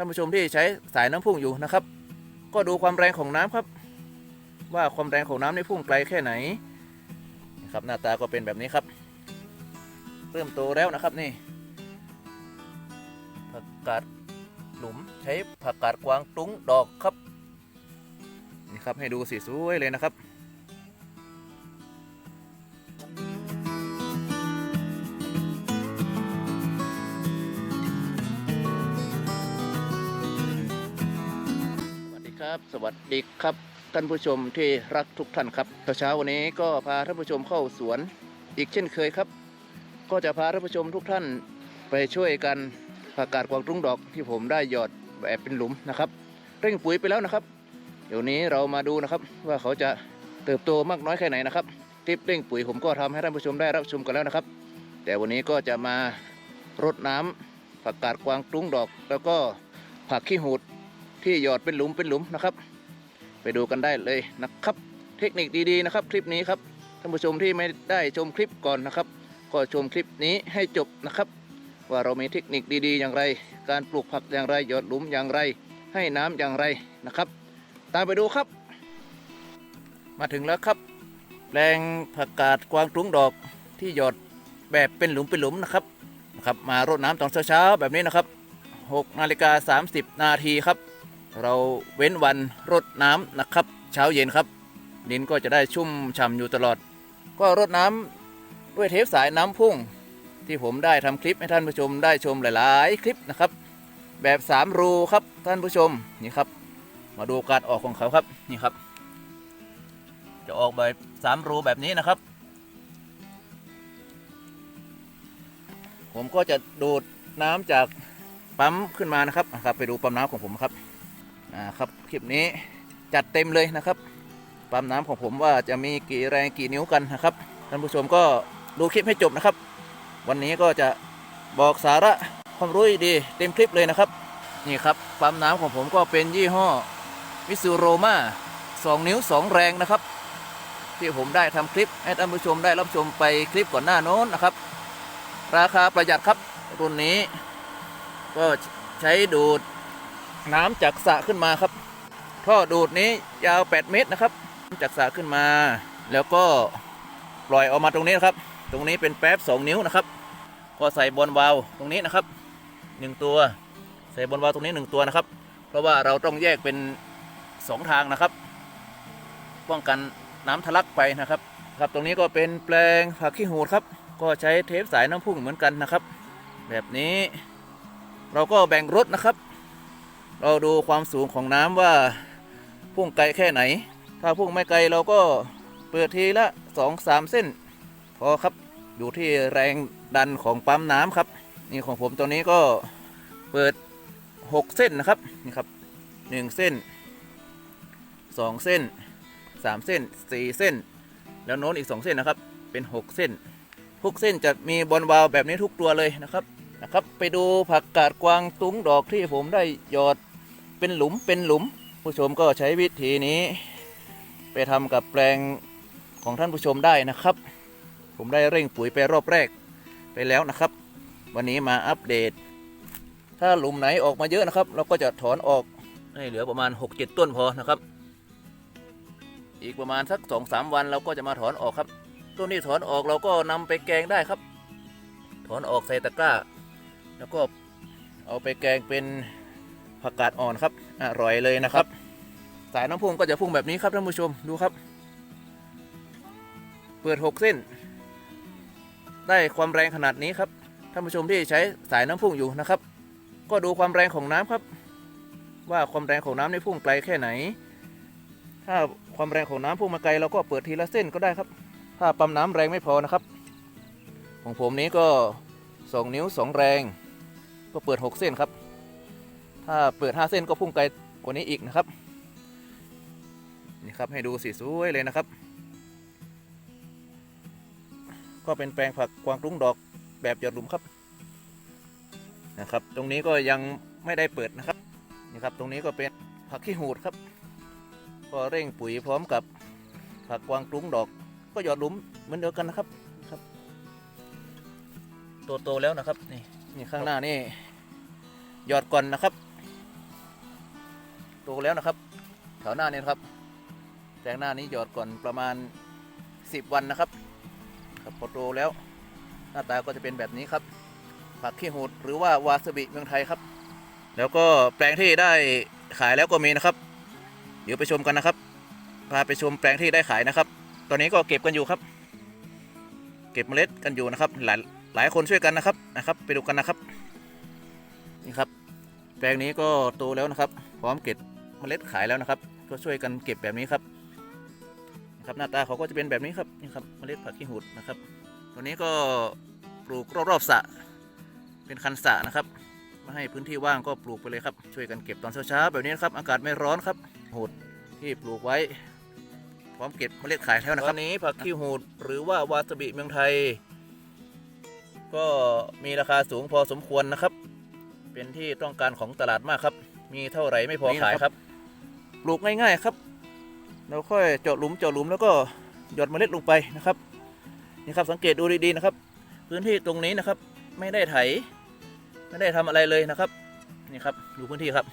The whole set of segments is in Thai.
ท่านผู้ชมที่ใช้สายน้ำพุ่งอยู่นะครับ ก็ดูความแรงของน้ำครับ ว่าความแรงของน้ำในพุ่งไกลแค่ไหนนะครับหน้าตาก็เป็นแบบนี้ครับ เริ่มโตแล้วนะครับนี่ผักกาดหลุมใช้ผักกาดกวางตุ้งดอกครับนี่ครับให้ดูสีสวยเลยนะครับ สวัสดีครับสวัสดีครับ ท่านผู้ชมที่รักทุกท่านครับเช้าวันนี้ก็พาท่านผู้ชมเข้าสวนอีกเช่นเคยครับ ก็จะพาท่านผู้ชมทุกท่านไปช่วยกันผักกาดกวางตุ้งดอกที่ผมได้หยอดแบบเป็นหลุมนะครับ เร่งปุ๋ยไปแล้วนะครับ เดี๋ยวนี้เรามาดูนะครับว่าเขาจะเติบโตมากน้อยแค่ไหนนะครับคลิปเร่งปุ๋ยผมก็ทำให้ท่านผู้ชมได้รับชมกันแล้วนะครับ แต่วันนี้ก็จะมารดน้ำผักกาดกวางตุ้งดอก แล้วก็ผักขี้หูด ที่หยอดเป็นหลุมเป็นหลุมนะครับ ไปดูกันได้เลยนะครับ เทคนิคดีๆนะครับ คลิปนี้ครับท่านผู้ชมที่ไม่ได้ชมคลิปก่อนนะครับ ก็ชมคลิปนี้ให้จบนะครับ ว่าเรามีเทคนิคดีๆ อย่างไร การปลูกผักอย่างไรหยอดหลุมอย่างไร ให้น้ำอย่างไรนะครับ ตามไปดูครับ มาถึงแล้วครับแปลงผักกาดกวางตุ้งดอกที่หยอดแบบเป็นหลุมเป็นหลุมนะครับนะครับมารดน้ำตอนเช้าๆแบบนี้นะครับ6นาฬิกา30 นาทีครับ เราเว้นวันรดน้ำนะครับ เช้าเย็นครับ ดินก็จะได้ชุ่มฉ่ำอยู่ตลอด ก็รดน้ำด้วยเทปสายน้ำพุ่ง ที่ผมได้ทำคลิปให้ท่านผู้ชมได้ชมหลาย ๆ คลิปนะครับ แบบ3รูครับท่านผู้ชมนี่ครับ มาดูการออกของเขาครับนี่ครับ จะออกแบบ3รูแบบนี้นะครับ ผมก็จะดูดน้ำจากปั๊มขึ้นมานะครับอะครับ ไปดูปั๊มน้ำของผมครับ นะครับคลิปนี้จัดเต็มเลยนะครับปั๊มน้ำของผมว่าจะมีกี่แรงกี่นิ้วกันนะครับท่านผู้ชมก็ดูคลิปให้จบนะครับ วันนี้ก็จะบอกสาระความรู้ดีเต็มคลิปเลยนะครับนี่ครับปั๊มน้ำของผมก็เป็นยี่ห้อมิซูโรมา2 นิ้ว 2 แรงนะครับ ที่ผมได้ทำคลิปให้ท่านผู้ชมได้รับชมไปคลิปก่อนหน้าโน้นนะครับ ราคาประหยัดครับรุ่นนี้ ก็ใช้ดูด น้ำจากสระขึ้นมาครับ ท่อดูดนี้ยาว 8 เมตรนะครับ จากสระขึ้นมา แล้วก็ปล่อยออกมาตรงนี้นะครับ ตรงนี้เป็นแป๊บ 2 นิ้วนะครับ ก็ใส่บอลวาล์วตรงนี้นะครับ 1 ตัว ใส่บอลวาล์วตรงนี้ 1 ตัวนะครับ เพราะว่าเราต้องแยกเป็น 2 ทางนะครับ ป้องกันน้ำทะลักไปนะครับ ครับตรงนี้ก็เป็นแปลงผักขี้หูดครับ ก็ใช้เทปสายน้ำพุ่งเหมือนกันนะครับ แบบนี้เราก็แบ่งรถนะครับ เราดูความสูงของน้ำว่าพุ่งไกลแค่ไหน ถ้าพุ่งไม่ไกลเราก็เปิดทีละ2อสามเส้น พอครับอยู่ที่แรงดันของปั๊มน้ำครับ นี่ของผมตัวนี้ก็เปิด 6 เส้นนะครับนี่ครับ 1 เส้น 2 เส้น 3 เส้น 4 เส้น แล้วโน้นอีก 2 เส้นนะครับ เป็น 6 เส้นทุกเส้นจะมีบอลวาล์วแบบนี้ทุกตัวเลยนะครับนะครับ ไปดูผักกาดกวางตุ้งดอกที่ผมได้หยอด เป็นหลุมเป็นหลุม ผู้ชมก็ใช้วิธีนี้ ไปทำกับแปลงของท่านผู้ชมได้นะครับ ผมได้เร่งปุ๋ยไปรอบแรกไปแล้วนะครับ วันนี้มาอัปเดต ถ้าหลุมไหนออกมาเยอะนะครับ เราก็จะถอนออกให้เหลือประมาณ 6-7 ต้นพอนะครับ อีกประมาณสัก 2-3 วันเราก็จะมาถอนออกครับ ต้นที่ถอนออกเราก็นำไปแกงได้ครับ ถอนออกใส่ตะกร้า แล้วก็เอาไปแกงเป็น ผักกาดอ่อนครับอร่อยเลยนะครับ สายน้ำพุ่งก็จะพุ่งแบบนี้ครับท่านผู้ชมดูครับ เปิด6เส้น ได้ความแรงขนาดนี้ครับท่านผู้ชมที่ใช้สายน้ำพุ่งอยู่นะครับ ก็ดูความแรงของน้ำครับ ว่าความแรงของน้ำในพุ่งไกลแค่ไหน ถ้าความแรงของน้ำพุ่งมาไกลเราก็เปิดทีละเส้นก็ได้ครับ ถ้าปั๊มน้ำแรงไม่พอนะครับ ของผมนี้ก็ 2 นิ้ว 2 แรง ก็เปิด 6 เส้นครับ ถ้าเปิด 5 เส้นก็พุ่งไกลกว่านี้อีกนะครับ นี่ครับให้ดูสีสวยเลยนะครับ ก็เป็นแปลงผักกวางตุ้งดอกแบบหยอดหลุมครับนะครับ ตรงนี้ก็ยังไม่ได้เปิดนะครับนี่ครับ ตรงนี้ก็เป็นผักขี้หูดครับ ก็เร่งปุ๋ยพร้อมกับผักกวางตุ้งดอก ก็หยอดหลุมเหมือนเดียวกันนะครับโตแล้วนะครับนี่นี่ข้างหน้านี่หยอดก่อนนะครับ ตแล้วนะครับ แถวหน้านี้นะครับแปลงหน้านี้หยอดก่อนประมาณ 10 วันนะครับครับพอโตแล้ว หน้าตาก็จะเป็นแบบนี้ครับ ผักขี้หูดหรือว่าวาซาบิเมืองไทยครับ แล้วก็แปลงที่ได้ขายแล้วก็มีนะครับ เดี๋ยวไปชมกันนะครับ พาไปชมแปลงที่ได้ขายนะครับ ตอนนี้ก็เก็บกันอยู่ครับ เก็บเมล็ดกันอยู่นะครับ หลายหลายคนช่วยกันนะครับนะครับ ไปดูกันนะครับนี่ครับ แปลงนี้ก็โตแล้วนะครับ พร้อมเก็บ เมล็ดขายแล้วนะครับ ก็ช่วยกันเก็บแบบนี้ครับนะครับหน้าตาเขาก็จะเป็นแบบนี้ครับนี่ครับเมล็ดผักขี้หูดนะครับ ตัวนี้ก็ปลูกรอบๆสระเป็นคันสระนะครับไม่ให้พื้นที่ว่างก็ปลูกไปเลยครับ ช่วยกันเก็บตอนเช้าๆแบบนี้นะครับ อากาศไม่ร้อนครับหูดที่ปลูกไว้พร้อมเก็บเมล็ดขายแล้วนะครับตอนนี้ผักขี้หูดหรือว่าวาซาบิเมืองไทย ก็มีราคาสูงพอสมควรนะครับ เป็นที่ต้องการของตลาดมากครับ มีเท่าไหร่ไม่พอขายครับ ปลูกง่าย ๆ ครับ เราค่อยเจาะหลุมเจาะหลุมแล้วก็หยอดเมล็ดลงไปนะครับนี่ครับสังเกตดูดีๆนะครับ พื้นที่ตรงนี้นะครับ ไม่ได้ไถ ไม่ได้ทำอะไรเลยนะครับนี่ครับดูพื้นที่ครับ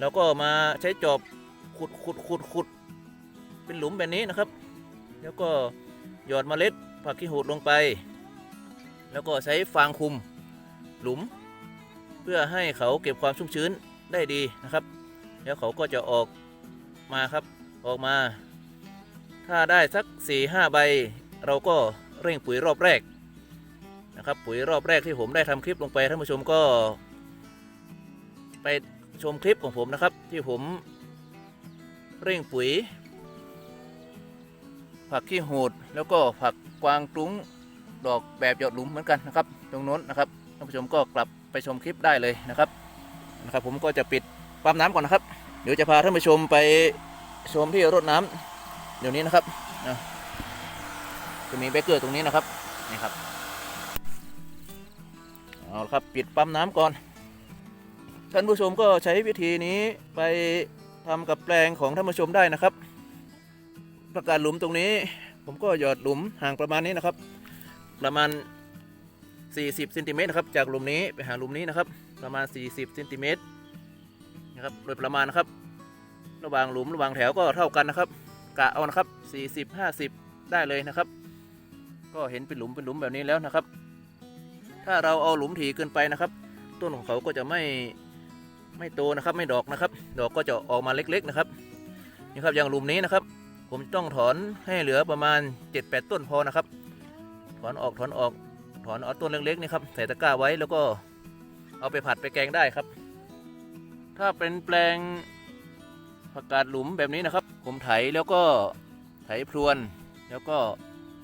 แล้วก็มาใช้จอบขุดขุดขุดขุดเป็นหลุมแบบนี้นะครับ แล้วก็หยอดเมล็ดผักขี้หูดลงไป แล้วก็ใช้ฟางคุมหลุม เพื่อให้เขาเก็บความชุ่มชื้นได้ดีนะครับ แล้วเขาก็จะออกมาครับออกมา ถ้าได้สัก4ี่ห้าใบ เราก็เร่งปุ๋ยรอบแรกนะครับปุ๋ยรอบแรกที่ผมได้ทำคลิปลงไปท่านผู้ชมก็ ไปชมคลิปของผมนะครับ ที่ผมเร่งปุ๋ย ผักขี้หูดแล้วก็ผักกวางตุ้งดอกแบบหยอดหลุมเหมือนกันนะครับ ตรงโน้นนะครับท่านผู้ชมก็กลับไปชมคลิปได้เลยนะครับนะครับ ผมก็จะปิด ปั๊มน้ำก่อนนะครับ เดี๋ยวจะพาท่านผู้ชมไปชมที่รดน้ำเดี๋ยวนี้นะครับนะจะมีเบเกอร์ตรงนี้นะครับนี่ครับเอาละครับปิดปั๊มน้ำก่อน ท่านผู้ชมก็ใช้วิธีนี้ไปทำกับแปลงของท่านผู้ชมได้นะครับ ประกาศหลุมตรงนี้ ผมก็หยอดหลุมห่างประมาณนี้นะครับ ประมาณ 40เซนติเมตรนะครับจากหลุมนี้ไปหาหลุมนี้นะครับ ประมาณ 40เซนติเมตร นะครับโดยประมาณนะครับ ระหว่างหลุมระหว่างแถวก็เท่ากันนะครับ กะเอานะครับ 40 50 ได้เลยนะครับ ก็เห็นเป็นหลุมเป็นหลุมแบบนี้แล้วนะครับ ถ้าเราเอาหลุมถี่เกินไปนะครับ ต้นของเขาก็จะไม่ไม่โตนะครับ ไม่ดอกนะครับ ดอกก็จะออกมาเล็กๆนะครับนี่ครับอย่างหลุมนี้นะครับ ผมต้องถอนให้เหลือประมาณ 7-8 ต้นพอนะครับ ถอนออกถอนออกถอนเอาต้นเล็กๆนี่ครับใส่ตะกร้าไว้แล้วก็เอาไปผัดไปแกงได้ครับ ถ้าเป็นแปลงผักกาดหลุมแบบนี้นะครับ ผมไถแล้วก็ไถพรวน แล้วก็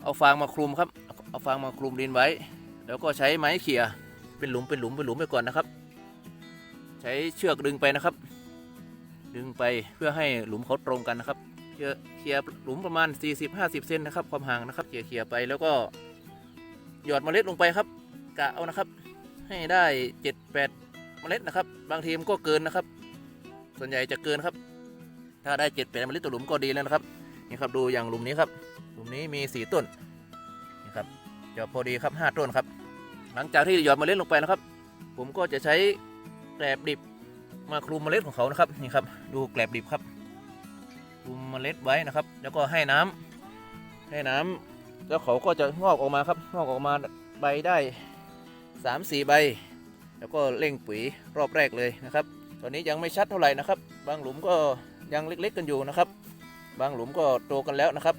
เอาฟางมาคลุมครับ เอาฟางมาคลุมดินไว้ แล้วก็ใช้ไม้เขี่ยเป็นหลุมเป็นหลุมเป็นหลุมไปก่อนนะครับ ใช้เชือกดึงไปนะครับ ดึงไปเพื่อให้หลุมเขาตรงกันนะครับเคลียร์เคลียหลุมประมาณ 40-50 เซนนะครับ ความห่างนะครับเคลียเคลียไปแล้วก็หยอดเมล็ดลงไปครับ กะเอานะครับ ให้ได้ 7-8 เมล็ดนะครับ บางทีมันก็เกินนะครับ ส่วนใหญ่จะเกินครับ ถ้าได้7-8เมล็ดต่อหลุมก็ดีแล้วนะครับนี่ครับดูอย่างหลุมนี้ครับ หลุมนี้มี4ต้นนี่ครับจะพอดีครับ5ต้นครับ หลังจากที่หยอดเมล็ดลงไปนะครับ ผมก็จะใช้แกลบดิบมาคลุมเมล็ดของเขานะครับนี่ครับ ดูแกลบดิบครับคลุมเมล็ดไว้นะครับ แล้วก็ให้น้ำให้น้ำแล้วเขาก็จะงอกออกมาครับงอกออกมาใบได้3-4ใบ แล้วก็เร่งปุ๋ยรอบแรกเลยนะครับ ตอนนี้ยังไม่ชัดเท่าไหร่นะครับ บางหลุมก็ยังเล็กๆกันอยู่นะครับ บางหลุมก็โตกันแล้วนะครับ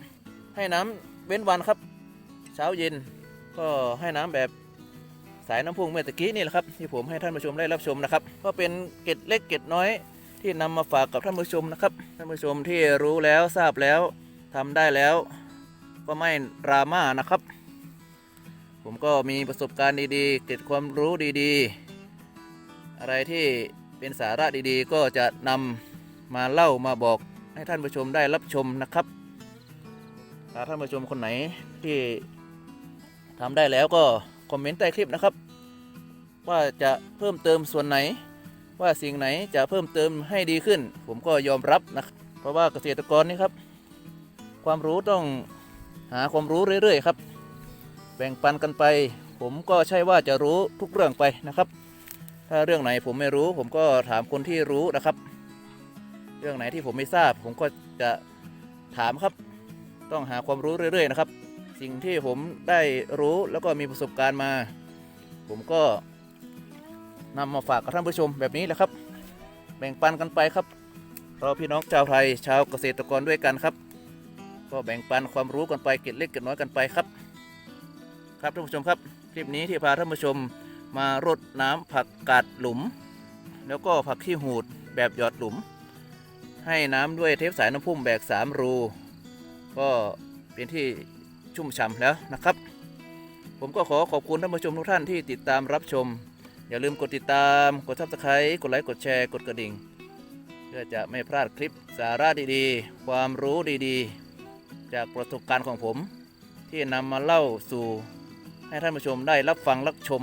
ให้น้ำเว้นวันครับ เช้าเย็นก็ให้น้ำแบบสายน้ำพุ่งเมื่อตะกี้นี่แหละครับที่ผมให้ท่านผู้ชมได้รับชมนะครับ ก็เป็นเกร็ดเล็กเกร็ดน้อยที่นำมาฝากกับท่านผู้ชมนะครับท่านผู้ชมที่รู้แล้วทราบแล้วทำได้แล้ว ก็ไม่ดราม่านะครับ ผมก็มีประสบการณ์ดีๆ เก็บความรู้ดีๆ อะไรที่เป็นสาระดีๆ ก็จะนำมาเล่ามาบอกให้ท่านผู้ชมได้รับชมนะครับถ้าท่านผู้ชมคนไหนที่ทำได้แล้วก็คอมเมนต์ใต้คลิปนะครับ ว่าจะเพิ่มเติมส่วนไหน ว่าสิ่งไหนจะเพิ่มเติมให้ดีขึ้น ผมก็ยอมรับนะเพราะว่าเกษตรกรนี่ครับ ความรู้ต้องหาความรู้เรื่อยๆครับ แบ่งปันกันไป ผมก็ใช่ว่าจะรู้ทุกเรื่องไปนะครับ ถ้าเรื่องไหนผมไม่รู้ ผมก็ถามคนที่รู้นะครับ เรื่องไหนที่ผมไม่ทราบ ผมก็จะถามครับ ต้องหาความรู้เรื่อยๆนะครับ สิ่งที่ผมได้รู้แล้วก็มีประสบการณ์มา ผมก็นำมาฝากกับท่านผู้ชมแบบนี้แหละครับ แบ่งปันกันไปครับเราพี่น้องชาวไทยชาวเกษตรกรด้วยกันครับ ก็แบ่งปันความรู้กันไปเก็ดเล็กเก็ดน้อยกันไปครับ ครับท่านผู้ชมครับคลิปนี้ที่พาท่านผู้ชม มารดน้ำผักกาดหลุม แล้วก็ผักขี้หูดแบบหยอดหลุม ให้น้ำด้วยเทปสายน้ำพุ่มแบกสามรู ก็เป็นที่ชุ่มฉ่ำแล้วนะครับ ผมก็ขอขอบคุณท่านผู้ชมทุกท่านที่ติดตามรับชม อย่าลืมกดติดตาม กดทับสไครต์กดไลค์กดแชร์ กดกระดิ่ง เพื่อจะไม่พลาดคลิปสาระดีๆ ความรู้ดีๆ จากประสบการณ์ของผม ที่นำมาเล่าสู่ให้ท่านผู้ชมได้รับฟังรับชม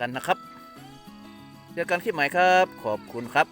กันนะครับ เจอกันคลิปใหม่ครับ ขอบคุณครับ